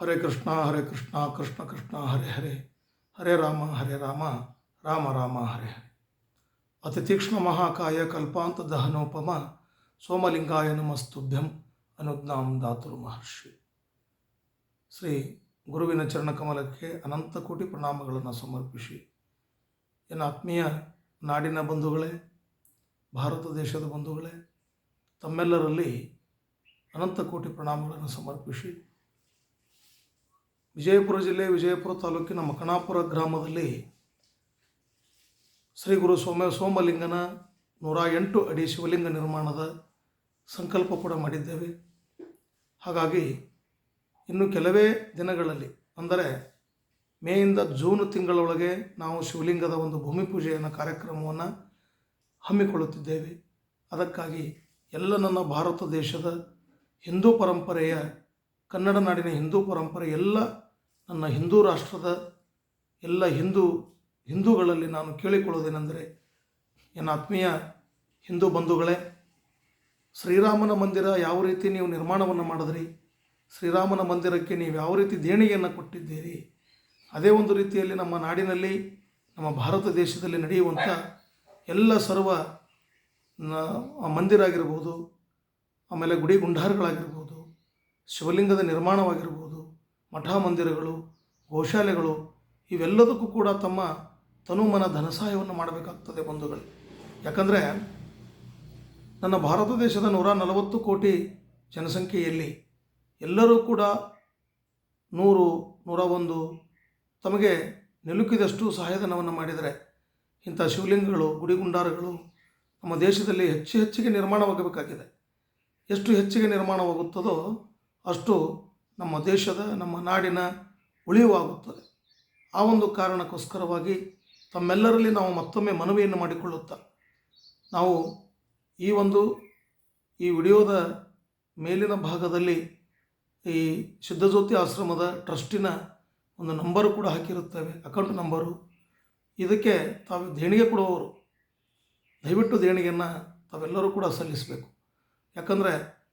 ಹರೇ ಕೃಷ್ಣ ಹರೇ ಕೃಷ್ಣ ಕೃಷ್ಣ ಕೃಷ್ಣ, ಹರೇ ಹರೇ. ಹರೇ ರಾಮ ಹರೇ ರಾಮ ರಾಮ ರಾಮ, ಹರೇ ಹರೇ. ಅತಿ ತೀಕ್ಷ್ಣ ಮಹಾಕಾಯ ಕಲ್ಪಾಂತ ದಹನೋಪಮ ಸೋಮಲಿಂಗಾಯ ನಮಸ್ತುಭ್ಯಂ ಅನುಜ್ಞಾಂ ದಾತುರು ಮಹರ್ಷಿ. ಶ್ರೀ ಗುರುವಿನ ಚರಣಕಮಲಕ್ಕೆ ಅನಂತ ಕೋಟಿ ಪ್ರಣಾಮಗಳನ್ನು ಸಮರ್ಪಿಸಿ. ಏನು ಆತ್ಮೀಯ ನಾಡಿನ ಬಂಧುಗಳೇ, ಭಾರತ ದೇಶದ ಬಂಧುಗಳೇ, ತಮ್ಮೆಲ್ಲರಲ್ಲಿ ಅನಂತ ಕೋಟಿ ಪ್ರಣಾಮಗಳನ್ನು ಸಮರ್ಪಿಸಿ. ವಿಜಯಪುರ ಜಿಲ್ಲೆ, ವಿಜಯಪುರ ತಾಲೂಕಿನ ಮಕಣಾಪುರ ಗ್ರಾಮದಲ್ಲಿ ಶ್ರೀ ಗುರು ಸೋಮ, ಸೋಮಲಿಂಗನ ನೂರ ಎಂಟು ಅಡಿ ಶಿವಲಿಂಗ ನಿರ್ಮಾಣದ ಸಂಕಲ್ಪ ಕೂಡ ಮಾಡಿದ್ದೇವೆ. ಹಾಗಾಗಿ ಇನ್ನು ಕೆಲವೇ ದಿನಗಳಲ್ಲಿ, ಅಂದರೆ ಮೇಯಿಂದ ಜೂನ್ ತಿಂಗಳೊಳಗೆ ನಾವು ಶಿವಲಿಂಗದ ಒಂದು ಭೂಮಿ ಪೂಜೆಯನ್ನು ಕಾರ್ಯಕ್ರಮವನ್ನು ಹಮ್ಮಿಕೊಳ್ಳುತ್ತಿದ್ದೇವೆ. ಅದಕ್ಕಾಗಿ ಎಲ್ಲ ನನ್ನ ಭಾರತ ದೇಶದ ಹಿಂದೂ ಪರಂಪರೆಯ, ಕನ್ನಡ ನಾಡಿನ ಹಿಂದೂ ಪರಂಪರೆ ಎಲ್ಲ ನನ್ನ ಹಿಂದೂ ರಾಷ್ಟ್ರದ ಎಲ್ಲ ಹಿಂದೂ ಹಿಂದೂಗಳಲ್ಲಿ ನಾನು ಕೇಳಿಕೊಳ್ಳೋದೇನೆಂದರೆ ನನ್ನ ಆತ್ಮೀಯ ಹಿಂದೂ ಬಂಧುಗಳೇ, ಶ್ರೀರಾಮನ ಮಂದಿರ ಯಾವ ರೀತಿ ನೀವು ನಿರ್ಮಾಣವನ್ನು ಮಾಡಿದ್ರಿ, ಶ್ರೀರಾಮನ ಮಂದಿರಕ್ಕೆ ನೀವು ಯಾವ ರೀತಿ ದೇಣಿಗೆಯನ್ನು ಕೊಟ್ಟಿದ್ದೀರಿ, ಅದೇ ಒಂದು ರೀತಿಯಲ್ಲಿ ನಮ್ಮ ನಾಡಿನಲ್ಲಿ, ನಮ್ಮ ಭಾರತ ದೇಶದಲ್ಲಿ ನಡೆಯುವಂಥ ಎಲ್ಲ ಸರ್ವ ಮಂದಿರ ಆಗಿರ್ಬೋದು ಆಮೇಲೆ ಗುಡಿ ಗುಂಡಾರಗಳಾಗಿರ್ಬೋದು, ಶಿವಲಿಂಗದ ನಿರ್ಮಾಣವಾಗಿರ್ಬೋದು ಮಠ ಮಂದಿರಗಳು ಗೋಶಾಲೆಗಳು, ಇವೆಲ್ಲದಕ್ಕೂ ಕೂಡ ತಮ್ಮ ತನುಮನ ಧನಸಹಾಯವನ್ನು ಮಾಡಬೇಕಾಗ್ತದೆ ಬಂಧುಗಳು. ಯಾಕಂದರೆ ನನ್ನ ಭಾರತ ದೇಶದ ನೂರ ನಲವತ್ತು ಕೋಟಿ ಜನಸಂಖ್ಯೆಯಲ್ಲಿ ಎಲ್ಲರೂ ಕೂಡ ನೂರು, ನೂರ ಒಂದು ತಮಗೆ ನಿಲುಕಿದಷ್ಟು ಸಹಾಯಧನವನ್ನು ಮಾಡಿದರೆ ಇಂಥ ಶಿವಲಿಂಗಗಳು, ಗುಡಿಗುಂಡಾರಗಳು ನಮ್ಮ ದೇಶದಲ್ಲಿ ಹೆಚ್ಚು ಹೆಚ್ಚಿಗೆ ನಿರ್ಮಾಣವಾಗಬೇಕಾಗಿದೆ. ಎಷ್ಟು ಹೆಚ್ಚಿಗೆ ನಿರ್ಮಾಣವಾಗುತ್ತದೋ ಅಷ್ಟು ನಮ್ಮ ದೇಶದ, ನಮ್ಮ ನಾಡಿನ ಉಳಿವಾಗುತ್ತದೆ. ಆ ಒಂದು ಕಾರಣಕ್ಕೋಸ್ಕರವಾಗಿ ತಮ್ಮೆಲ್ಲರಲ್ಲಿ ನಾವು ಮತ್ತೊಮ್ಮೆ ಮನವಿಯನ್ನು ಮಾಡಿಕೊಳ್ಳುತ್ತಾ, ನಾವು ಈ ಒಂದು, ಈ ವಿಡಿಯೋದ ಮೇಲಿನ ಭಾಗದಲ್ಲಿ ಈ ಸಿದ್ಧಜ್ಯೋತಿ ಆಶ್ರಮದ ಟ್ರಸ್ಟಿನ ಒಂದು ನಂಬರು ಕೂಡ ಹಾಕಿರುತ್ತೇವೆ, ಅಕೌಂಟ್ ನಂಬರು. ಇದಕ್ಕೆ ತಾವು ದೇಣಿಗೆ ಕೊಡುವವರು. ದಯವಿಟ್ಟು ದೇಣಿಗೆಯನ್ನು ತಾವೆಲ್ಲರೂ ಕೂಡ ಸಲ್ಲಿಸಬೇಕು. ಯಾಕಂದರೆ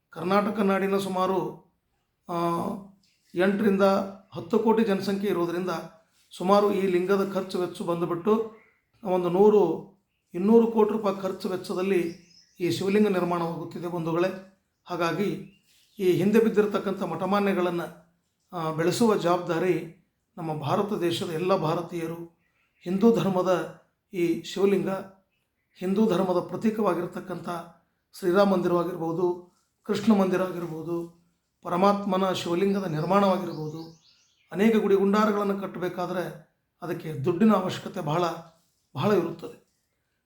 ಕರ್ನಾಟಕ ನಾಡಿನ ಸುಮಾರು ಎಂಟರಿಂದ ಹತ್ತು ಕೋಟಿ ಜನಸಂಖ್ಯೆ ಇರೋದರಿಂದ ಸುಮಾರು ಈ ಲಿಂಗದ ಖರ್ಚು ವೆಚ್ಚ ಬಂದುಬಿಟ್ಟು ಒಂದು ನೂರು, ಇನ್ನೂರು ಕೋಟಿ ರೂಪಾಯಿ ಖರ್ಚು ವೆಚ್ಚದಲ್ಲಿ ಈ ಶಿವಲಿಂಗ ನಿರ್ಮಾಣವಾಗುತ್ತಿದೆ ಬಂಧುಗಳೇ. ಹಾಗಾಗಿ ಈ ಹಿಂದೆ ಬಿದ್ದಿರತಕ್ಕಂಥ ಮಠಮಾನ್ಯಗಳನ್ನು ಬೆಳೆಸುವ ಜವಾಬ್ದಾರಿ ನಮ್ಮ ಭಾರತ ದೇಶದ ಎಲ್ಲ ಭಾರತೀಯರು. ಹಿಂದೂ ಧರ್ಮದ ಈ ಶಿವಲಿಂಗ, ಹಿಂದೂ ಧರ್ಮದ ಪ್ರತೀಕವಾಗಿರ್ತಕ್ಕಂಥ ಶ್ರೀರಾಮ ಮಂದಿರವಾಗಿರ್ಬೋದು, ಕೃಷ್ಣ ಮಂದಿರ ಆಗಿರ್ಬೋದು ಪರಮಾತ್ಮನ ಶಿವಲಿಂಗದ ನಿರ್ಮಾಣವಾಗಿರ್ಬೋದು, ಅನೇಕ ಗುಡಿ ಗುಂಡಾರಗಳನ್ನು ಕಟ್ಟಬೇಕಾದ್ರೆ ಅದಕ್ಕೆ ದುಡ್ಡಿನ ಅವಶ್ಯಕತೆ ಬಹಳ ಬಹಳ ಇರುತ್ತದೆ.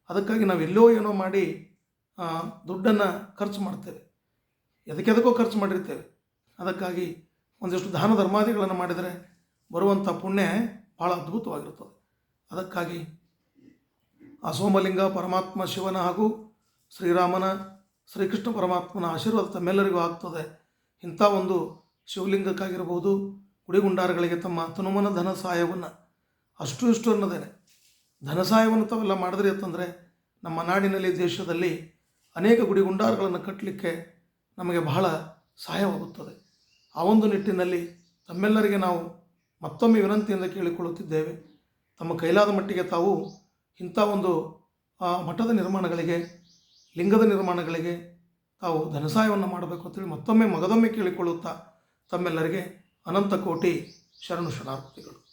ಅದಕ್ಕಾಗಿ ನಾವು ಎಲ್ಲೋ ಏನೋ ಮಾಡಿ ದುಡ್ಡನ್ನು ಖರ್ಚು ಮಾಡ್ತೇವೆ. ಎದಕ್ಕೆದಕ್ಕೋ ಖರ್ಚು ಮಾಡಿರ್ತೇವೆ. ಅದಕ್ಕಾಗಿ ಒಂದಿಷ್ಟು ದಾನ ಧರ್ಮಾದಿಗಳನ್ನು ಮಾಡಿದರೆ ಬರುವಂಥ ಪುಣ್ಯ ಭಾಳ ಅದ್ಭುತವಾಗಿರುತ್ತದೆ. ಅದಕ್ಕಾಗಿ ಆ ಸೋಮಲಿಂಗ ಪರಮಾತ್ಮ ಶಿವನ ಹಾಗೂ ಶ್ರೀರಾಮನ, ಶ್ರೀಕೃಷ್ಣ ಪರಮಾತ್ಮನ ಆಶೀರ್ವಾದ ತಮ್ಮೆಲ್ಲರಿಗೂ ಆಗ್ತದೆ. ಇಂಥ ಒಂದು ಶಿವಲಿಂಗಕ್ಕಾಗಿರ್ಬೋದು ಗುಡಿಗುಂಡಾರಗಳಿಗೆ ತಮ್ಮ ತನುಮನ ಧನ ಸಹಾಯವನ್ನು ಅಷ್ಟು ಇಷ್ಟು ಅನ್ನೋದೇನೆ. ಧನ ಸಹಾಯವನ್ನು ತಾವೆಲ್ಲ ಮಾಡಿದ್ರೆ ಅಂತಂದರೆ, ನಮ್ಮ ನಾಡಿನಲ್ಲಿ, ದೇಶದಲ್ಲಿ ಅನೇಕ ಗುಡಿಗುಂಡಾರಗಳನ್ನು ಕಟ್ಟಲಿಕ್ಕೆ ನಮಗೆ ಬಹಳ ಸಹಾಯವಾಗುತ್ತದೆ. ಆ ಒಂದು ನಿಟ್ಟಿನಲ್ಲಿ ತಮ್ಮೆಲ್ಲರಿಗೆ ನಾವು ಮತ್ತೊಮ್ಮೆ ವಿನಂತಿಯಿಂದ ಕೇಳಿಕೊಳ್ಳುತ್ತಿದ್ದೇವೆ. ತಮ್ಮ ಕೈಲಾದ ಮಟ್ಟಿಗೆ ತಾವು ಇಂಥ ಒಂದು ಮಠದ ನಿರ್ಮಾಣಗಳಿಗೆ, ಲಿಂಗದ ನಿರ್ಮಾಣಗಳಿಗೆ ತಾವು ಧನಸಹಾಯವನ್ನು ಮಾಡಬೇಕು ಅಂತೇಳಿ ಮತ್ತೊಮ್ಮೆ ಮಗದೊಮ್ಮೆ ಕೇಳಿಕೊಳ್ಳುತ್ತಾ ತಮ್ಮೆಲ್ಲರಿಗೆ ಅನಂತ ಕೋಟಿ ಶರಣು ಶರಣಾರ್ಥಿಗಳು.